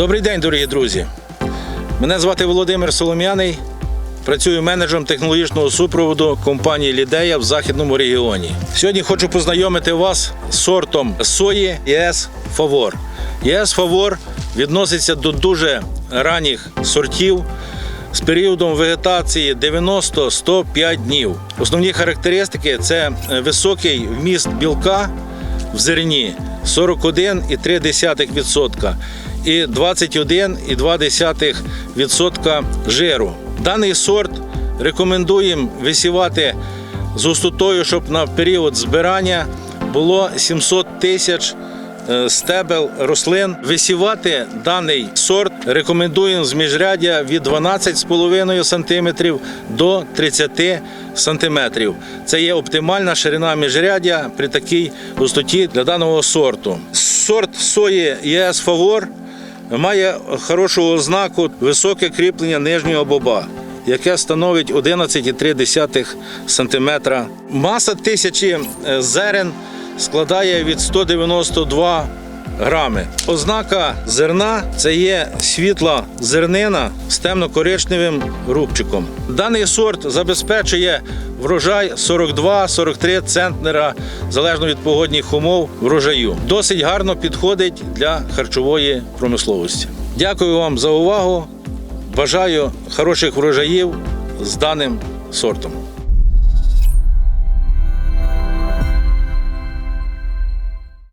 Добрий день, дорогі друзі. Мене звати Володимир Солом'яний. Працюю менеджером технологічного супроводу компанії Лідея в західному регіоні. Сьогодні хочу познайомити вас з сортом сої ЄС Фавор. ЄС Фавор відноситься до дуже ранніх сортів з періодом вегетації 90-105 днів. Основні характеристики це високий вміст білка в зерні 41,3% і 21,2% жиру. Даний сорт рекомендуємо висівати з густотою, щоб на період збирання було 700 тисяч е, стебел рослин. Висівати даний сорт рекомендуємо з міжряддя від 12,5 см до 30 см. Це є оптимальна ширина міжряддя при такій густоті для даного сорту. Сорт сої ЄС Фавор має хорошу ознаку високе кріплення нижнього боба. Яке становить 11,3 см. Маса тисячі е, зерен складає від 192 грами. Ознака зерна це є світла зернина з темно-коричневим рубчиком. Даний сорт забезпечує врожай 42-43 центнера залежно від погодних умов врожаю. Досить гарно підходить для харчової промисловості. Дякую вам за увагу. Бажаю хороших врожаїв з даним сортом.